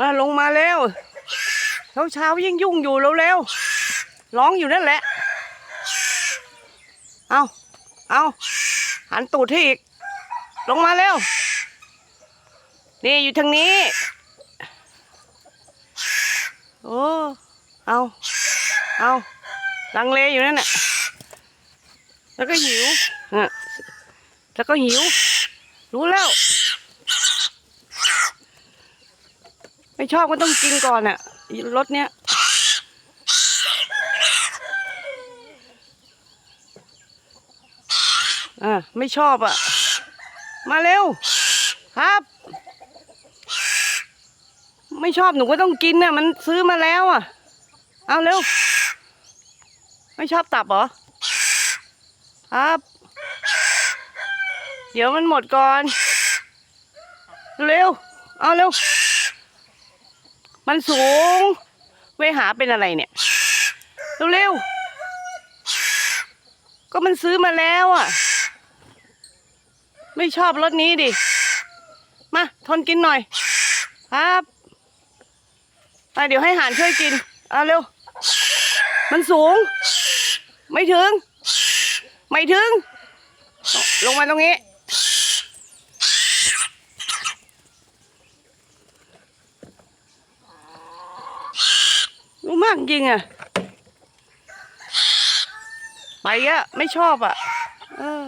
มาลงมาแล้วเช้าเช้ายิ่งยุ่งอยู่เร็วๆร้องอยู่นั่นแหละ เอาเอาหันตูดให้อีก ลงมาเร็ว นี่อยู่ทางนี้ โอ้ เอาเอาลังเลอยู่นั่นน่ะแล้วก็หิว แล้วก็หิว รู้แล้ว ไม่ชอบก็ต้องกินก่อนอะรสเนี้ยอะไม่ชอบอะมาเร็ว ครับ ไม่ชอบหนูก็ต้องกินน่ะ มันซื้อมาแล้วอะ เอาเร็ว ไม่ชอบตับเหรอ ครับ เดี๋ยวมันหมดก่อน เร็ว เอาเร็ว มันสูง เวหาเป็นอะไรเนี่ยเร็วๆก็มันซื้อมาแล้วอะ ไม่ชอบรสนี้ดิ มาทนกินหน่อย ครับไปเดี๋ยวให้หานช่วยกินเอาเร็ว มันสูง ไม่ถึง ไม่ถึง ลงมาตรงนี้ รู้มากจริงอะ ไปอะ ไม่ชอบอะ เออ